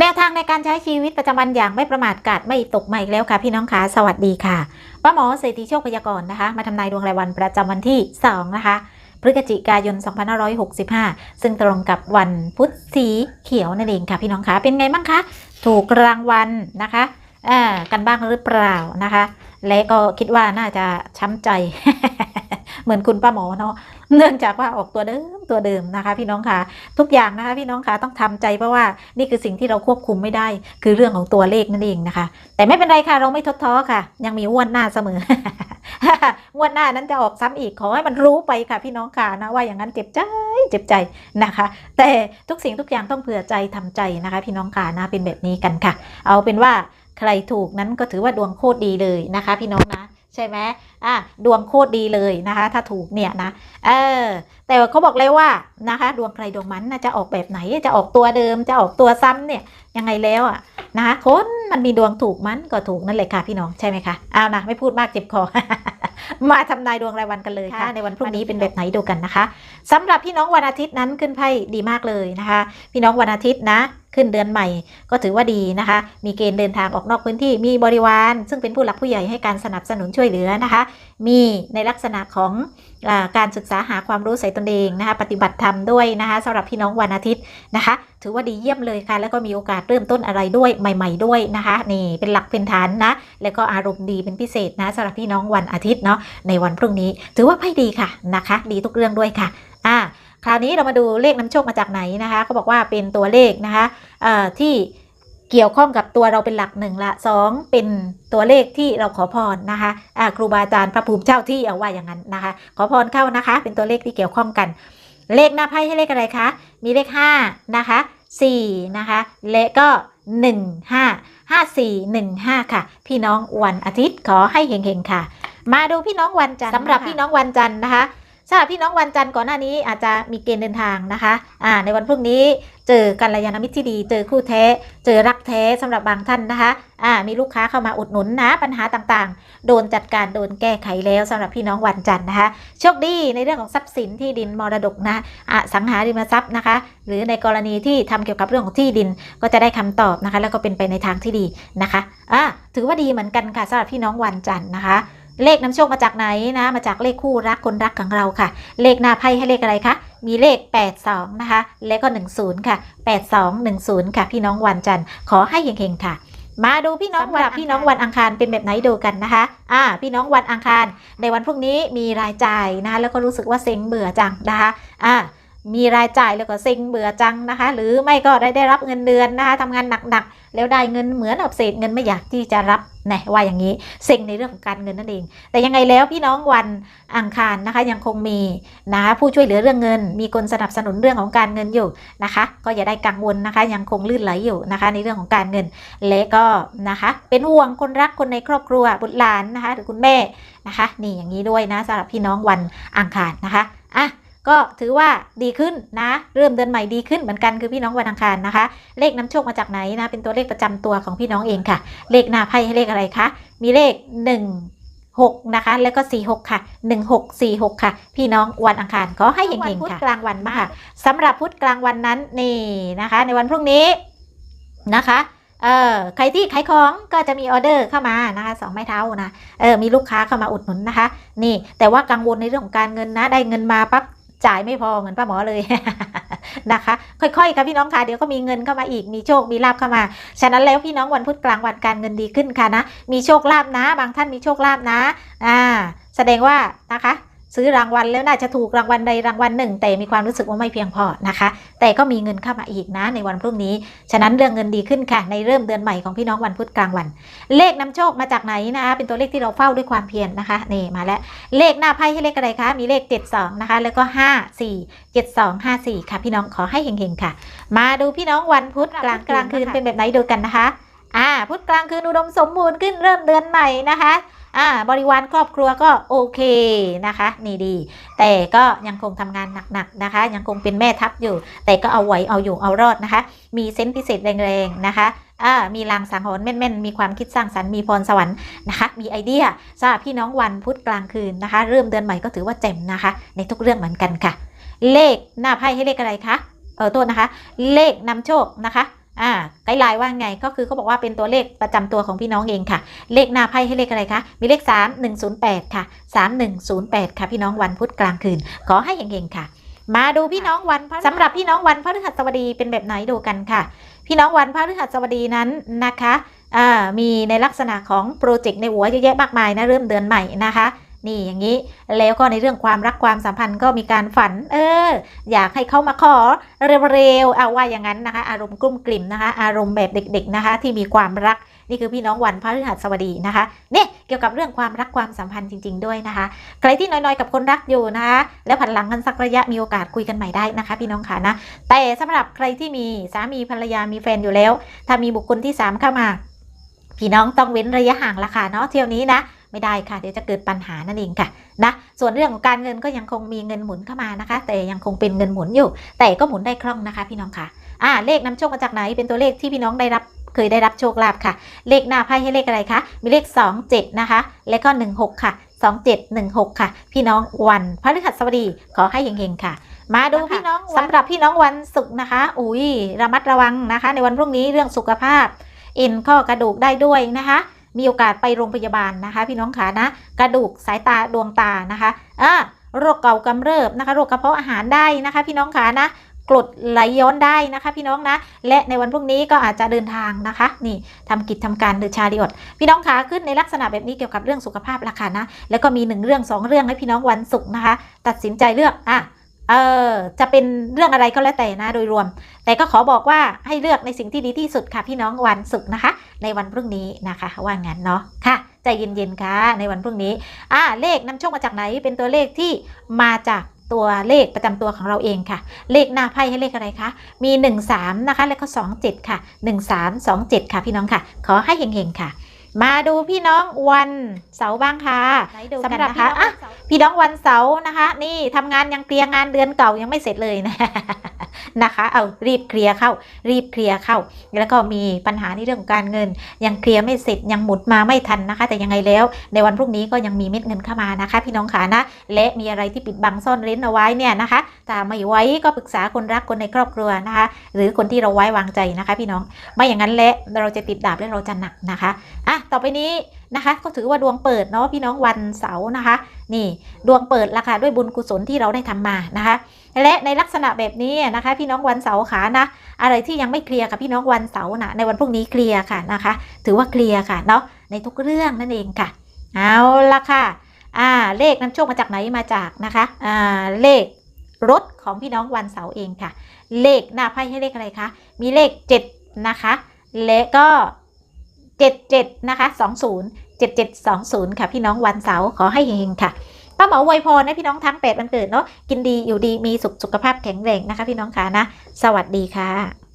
แนวทางในการใช้ชีวิตประจำวันอย่างไม่ประมาทกาดไม่ตกมาอีกแล้วค่ะ พี่น้องคะสวัสดีค่ะป้าหมอเศรษฐีโชคพยากรณ์นะคะ มาทำนายดวงรายวันประจำวันที่ 2 นะคะ พฤศจิกายน 2565 ซึ่งตรงกับวันพุธสีเขียวนั่นเองค่ะพี่น้องคะเป็นไงบ้างคะถูกรางวัลนะคะอ่ากันบ้างหรือเปล่านะคะ และก็คิดว่าน่าจะช้ำใจ เหมือนคุณป้าหมอเนาะเนื่องจากว่าออกตัวเดิมตัวเดิมนะคะ พี่น้องค่ะ ทุกอย่างนะคะ พี่น้องคะต้องทำใจเพราะว่านี่คือสิ่งที่เราควบคุมไม่ได้ คือเรื่องของตัวเลขนั่นเองนะคะ แต่ไม่เป็นไรค่ะเราไม่ท้อท้อค่ะ ยังมีงวดหน้าเสมองวดหน้านั้นจะออกซ้ำอีกขอให้มันรู้ไปค่ะพี่น้องค่ะนะว่าอย่างนั้นเจ็บใจเจ็บใจนะคะ แต่ทุกสิ่งทุกอย่างต้องเผื่อใจทำใจนะคะ พี่น้องค่ะนะเป็นแบบนี้กันค่ะ เอาเป็นว่าใครถูกนั้นก็ถือว่าดวงโคตรดีเลยนะคะ พี่น้องนะ ใช่ไหมอะดวงโคตรดีเลยนะคะ ถ้าถูกเนี่ยนะเออแต่เขาบอกเลยว่านะคะ ดวงใครดวงมันนะจะออกแบบไหนจะออกตัวเดิมจะออกตัวซ้ำเนี่ยยังไงแล้วอะนะคะคนมันมีดวงถูกมันก็ถูกนั่นแหละค่ะพี่น้องใช่ไหมคะเอานะไม่พูดมากเจ็บคอมาทำนายดวงรายวันกันเลยค่ะในวันพรุ่งนี้เป็นแบบไหนดูกันนะคะสำหรับพี่น้องวันอาทิตย์นั้นขึ้นไพ่ดีมากเลยนะคะ พี่น้องวันอาทิตย์นะ ขึ้นเดือนใหม่ ก็ถือว่าดีนะคะ มีเกณฑ์เดินทางออกนอกพื้นที่มีบริวาร ซึ่งเป็นผู้หลักผู้ใหญ่ให้การสนับสนุนช่วยเหลือนะคะ มีในลักษณะของอการศึกษาหาความรู้ใส่ตนเองนะคะ ปฏิบัติธรรมด้วยนะคะสำหรับพี่น้องวันอาทิตย์นะคะ ถือว่าดีเยี่ยมเลยค่ะ แล้วก็มีโอกาสเริ่มต้นอะไรด้วยใหม่ ๆ ด้วยนะคะ นี่เป็นหลักเป็นฐานนะ แล้วก็อารมณ์ดีเป็นพิเศษนะสำหรับพี่น้องวันอาทิตย์เนาะในวันพรุ่งนี้ ถือว่าไพ่ดีค่ะนะคะ ดีทุกเรื่องด้วยค่ะอ่า คราวนี้เรามาดูเลขน้ำโชคมาจากไหนนะคะเขาบอกว่าเป็นตัวเลขนะคะที่เกี่ยวข้องกับตัวเราเป็นหลักหนึ่งละสองเป็นตัวเลขที่เราขอพรนะคะอ่าครูบาอาจารย์พระภูมิเจ้าที่เอาว่าอย่างนั้นนะคะ ขอพรเข้านะคะ เป็นตัวเลขที่เกี่ยวข้องกัน เลขหน้าไพ่ให้เลขอะไรคะ มีเลข5นะคะ4นะคะและก็1 5 5 4 1 5 ค่ะ พี่น้องวันอาทิตย์ขอให้เฮงๆค่ะ มาดูพี่น้องวันจันทร์สำหรับพี่น้องวันจันทร์นะคะ สำหรับพี่น้องวันจันทร์ก่อนหน้านี้อาจจะมีเกณฑ์เดินทางนะคะอ่าในวันพรุ่งนี้เจอกัลยาณมิตรที่ดี เจอคู่แท้ เจอรักแท้สำหรับบางท่านนะคะอ่ามีลูกค้าเข้ามาอุดหนุนนะปัญหาต่างๆ โดนจัดการโดนแก้ไขแล้วสำหรับพี่น้องวันจันทร์นะคะโชคดีในเรื่องของทรัพย์สินที่ดินมรดกนะอสังหาริมทรัพย์นะคะ หรือในกรณีที่ทำเกี่ยวกับเรื่องของที่ดินก็จะได้คำตอบนะคะ แล้วก็เป็นไปในทางที่ดีนะคะอะถือว่าดีเหมือนกันค่ะสำหรับพี่น้องวันจันทร์นะคะ เลขน้ำโชคมาจากไหนนะ มาจากเลขคู่รักคนรักของเราค่ะ เลขหน้าไพ่ให้เลขอะไรคะ มีเลข 82 นะคะ และก็ 10 ค่ะ 8210 ค่ะ พี่น้องวันจันทร์ ขอให้เฮงๆค่ะ มาดูพี่น้องวันพี่น้องวันอังคารเป็นแบบไหนดูกันนะคะ อ่า พี่น้องวันอังคาร ในวันพรุ่งนี้มีรายจ่ายนะคะแล้วก็รู้สึกว่าเซ็งเบื่อจังนะคะ อ่า มีรายจ่ายแล้วก็เซ็งเบื่อจังนะคะ หรือไม่ก็ได้ได้รับเงินเดือนนะคะทำงานหนักๆ แล้วได้เงินเหมือนกับเศษเงินไม่อยากที่จะรับนะว่าอย่างนี้เซ็งในเรื่องของการเงินนั่นเอง แต่ยังไงแล้วพี่น้องวันอังคารนะคะ ยังคงมีนะคะผู้ช่วยเหลือเรื่องเงิน มีคนสนับสนุนเรื่องของการเงินอยู่นะคะ ก็อย่าได้กังวลนะคะ ยังคงลื่นไหลอยู่นะคะ ในเรื่องของการเงิน และก็นะคะ เป็นห่วงคนรักคนในครอบครัวบุตรหลานนะคะ หรือคุณแม่นะคะ นี่อย่างนี้ด้วยนะสำหรับพี่น้องวันอังคารนะคะอะ ก็ถือว่าดีขึ้นนะ เริ่มเดือนใหม่ดีขึ้นเหมือนกันคือพี่น้องวันอังคารนะคะ เลขน้ำโชคมาจากไหนนะ เป็นตัวเลขประจำตัวของพี่น้องเองค่ะ เลขหน้าไพ่ให้เลขอะไรคะมีเลข 1 6 นะคะ แล้วก็ 46 ค่ะ 1646 ค่ะ พี่น้องวันอังคาร ขอให้เฮงๆค่ะพุธกลางวันมาค่ะสำหรับพุธกลางวันนั้นนี่นะคะ ในวันพรุ่งนี้นะคะเออใครที่ขายของก็จะมีออเดอร์เข้ามานะคะสองไม้เท้านะเออมีลูกค้าเข้ามาอุดหนุนนะคะ นี่แต่ว่ากังวลในเรื่องของการเงินนะ ได้เงินมาปั๊บ จ่ายไม่พอเหมือนป้าหมอเลยนะคะ ค่อยๆค่ะพี่น้องค่ะเดี๋ยวก็มีเงินเข้ามาอีกมีโชคมีลาบเข้ามา ฉะนั้นแล้วพี่น้องวันพุธกลางวันการเงินดีขึ้นค่ะนะ มีโชคลาบนะ บางท่านมีโชคลาบนะอ่าแสดงว่านะคะ ซื้อรางวัลแล้วน่าจะถูกรางวัลใดรางวัลหนึ่ง แต่มีความรู้สึกว่าไม่เพียงพอนะคะ แต่ก็มีเงินเข้ามาอีกนะในวันพรุ่งนี้ ฉะนั้นเรื่องเงินดีขึ้นค่ะ ในเริ่มเดือนใหม่ของพี่น้องวันพุธกลางวัน เลขนำโชคมาจากไหนนะคะเป็นตัวเลขที่เราเฝ้าด้วยความเพียรนะคะนี่มาแล้วเลขหน้าไพ่ให้เลขอะไรคะมีเลข 72 นะคะ แล้วก็ 5 4 72 5 4 ค่ะพี่น้องขอให้เฮงๆค่ะ มาดูพี่น้องวันพุธกลางกลางคืนเป็นแบบไหนดูกันนะคะอ่าพุธกลางคืนอุดมสมบูรณ์ขึ้นเริ่มเดือนใหม่นะคะ อ่าบริวารครอบครัวก็โอเคนะคะนี่ดี แต่ก็ยังคงทำงานหนักๆนะคะ ยังคงเป็นแม่ทัพอยู่ แต่ก็เอาไหวเอาอยู่เอารอดนะคะ มีเซนส์พิเศษแรงๆนะคะอ่ามีลางสังหรณ์แม่นๆ มีความคิดสร้างสรรค์มีพรสวรรค์นะคะ มีไอเดียสำหรับพี่น้องวันพุธกลางคืนนะคะ เริ่มเดือนใหม่ก็ถือว่าเจ๋มนะคะ ในทุกเรื่องเหมือนกันค่ะ เลขหน้าไพ่ให้เลขอะไรคะเออโทษนะคะ เลขนำโชคนะคะ อ่าใกไลน์ว่าไงก็คือเขาบอกว่าเป็นตัวเลขประจำตัวของพี่น้องเองค่ะ เลขหน้าไพ่ให้เลขอะไรคะ มีเลข 3 108 ค่ะ 3108 ค่ะพี่น้องวันพุธกลางคืน ขอให้เฮงๆค่ะ มาดูพี่น้องวันพฤสำหรับพี่น้องวันพฤหัสบดีเป็นแบบไหนดูกันค่ะ พี่น้องวันพฤหัสบดีนั้นนะคะอ่ามีในลักษณะของโปรเจกต์ในหัวเยอะแยะมากมายนะเริ่มเดือนใหม่นะคะ นี่อย่างนี้แล้วก็ในเรื่องความรักความสัมพันธ์ก็มีการฝัน เออ อยากให้เขามาขอเร็วๆเอาว่าอย่างนั้นนะคะ อารมณ์กลุ้มกลิ่มนะคะ อารมณ์แบบเด็ก ๆนะคะ ที่มีความรักนี่คือพี่น้องวันพฤหัสบดีนะคะเนี่ยเกี่ยวกับเรื่องความรักความสัมพันธ์จริง ๆ ด้วยนะคะ ใครที่น้อยๆกับคนรักอยู่นะคะแล้วผันหลังกันสักระยะมีโอกาสคุยกันใหม่ได้นะคะ พี่น้องค่ะนะแต่สำหรับใครที่มีสามีภรรยามีแฟนอยู่แล้ว ถ้ามีบุคคลที่ 3 เข้ามา พี่น้องต้องเว้นระยะห่างละค่ะเนาะเที่ยวนี้นะ ไม่ได้ค่ะเดี๋ยวจะเกิดปัญหานั่นเองค่ะนะส่วนเรื่องของการเงินก็ยังคงมีเงินหมุนเข้ามานะคะ แต่ยังคงเป็นเงินหมุนอยู่ แต่ก็หมุนได้คล่องนะคะ พี่น้องค่ะอ่าเลขนำโชคมาจากไหนเป็นตัวเลขที่พี่น้องได้รับเคยได้รับโชคลาภค่ะ เลขหน้าไพ่ให้เลขอะไรคะ มีเลข 2 7 นะคะ และก็ 16 ค่ะ 2716 ค่ะ พี่น้องวันพฤหัสบดีขอให้เฮงๆค่ะ มาดูพี่น้องสำหรับพี่น้องวันศุกร์นะคะ อุ้ยระมัดระวังนะคะ ในวันพรุ่งนี้เรื่องสุขภาพ เอ็นข้อกระดูกได้ด้วยนะคะ มีโอกาสไปโรงพยาบาลนะคะ พี่น้องขานะ กระดูกสายตาดวงตานะคะอ่าโรคเก่ากำเริบนะคะ โรคกระเพาะอาหารได้นะคะ พี่น้องขานะกรดไหลย้อนได้นะคะพี่น้องนะ และในวันพรุ่งนี้ก็อาจจะเดินทางนะคะ นี่ทำกิจทำการเดินชาดิอดพี่น้องขาขึ้นในลักษณะแบบนี้เกี่ยวกับเรื่องสุขภาพราคานะ แล้วก็มีหนึ่งเรื่องสองเรื่องให้พี่น้องวันศุกร์นะคะ ตัดสินใจเลือกอะ เออจะเป็นเรื่องอะไรก็แล้วแต่นะโดยรวม แต่ก็ขอบอกว่าให้เลือกในสิ่งที่ดีที่สุดค่ะพี่น้องวันศุกร์นะคะ ในวันพรุ่งนี้นะคะว่างั้นเนาะค่ะใจเย็นๆค่ะ ในวันพรุ่งนี้อ่าเลขนำโชคมาจากไหนเป็นตัวเลขที่มาจากตัวเลขประจำตัวของเราเองค่ะ เลขหน้าไพ่ให้เลขอะไรคะมี 1 3 นะคะ แล้วก็ 2 7 ค่ะ 1 3 2 7 ค่ะพี่น้องค่ะ ขอให้เฮงๆค่ะ มาดูพี่น้องวันเสาร์บ้างค่ะสำหรับพี่น้องอะพี่น้องวันเสาร์นะคะ นี่ทำงานยังเคลียร์งานเดือนเก่ายังไม่เสร็จเลยนะ นะคะ เอารีบเคลียร์เข้า รีบเคลียร์เข้า แล้วก็มีปัญหาในเรื่องของการเงิน ยังเคลียร์ไม่เสร็จยังหมุดมาไม่ทันนะคะ แต่ยังไงแล้ว ในวันพรุ่งนี้ก็ยังมีเม็ดเงินเข้ามานะคะ พี่น้องขานะ และมีอะไรที่ปิดบังซ่อนเร้นเอาไว้เนี่ยนะคะถ้าไม่ไว้ก็ปรึกษาคนรักคนในครอบครัวนะคะ หรือคนที่เราไว้วางใจนะคะ พี่น้องไม่อย่างนั้นและเราจะติดดาบและเราจะหนักนะคะอะต่อไปนี้นะคะ ก็ถือว่าดวงเปิดเนาะพี่น้องวันเสาร์นะคะ นี่ดวงเปิดละค่ะด้วยบุญกุศลที่เราได้ทำมานะคะ และในลักษณะแบบนี้นะคะ พี่น้องวันเสาร์ขานะ อะไรที่ยังไม่เคลียร์กับพี่น้องวันเสาร์นะในวันพรุ่งนี้เคลียร์ค่ะนะคะ ถือว่าเคลียร์ค่ะเนาะในทุกเรื่องนั่นเองค่ะ เอาละค่ะอ่าเลขนำโชคมาจากไหนมาจากนะคะอ่าเลขรถของพี่น้องวันเสาร์เองค่ะ เลขหน้าไพ่ให้เลขอะไรคะ มีเลข 7 นะคะ และก็ 77 นะคะ 20 7720 ค่ะพี่น้องวันเสาร์ขอให้เฮงค่ะป้าหมออวยพรนะพี่น้องทั้ง8วันเกิดเนาะกินดีอยู่ดีมีสุขสุขภาพแข็งแรงนะคะ พี่น้องค่ะนะ สวัสดีค่ะ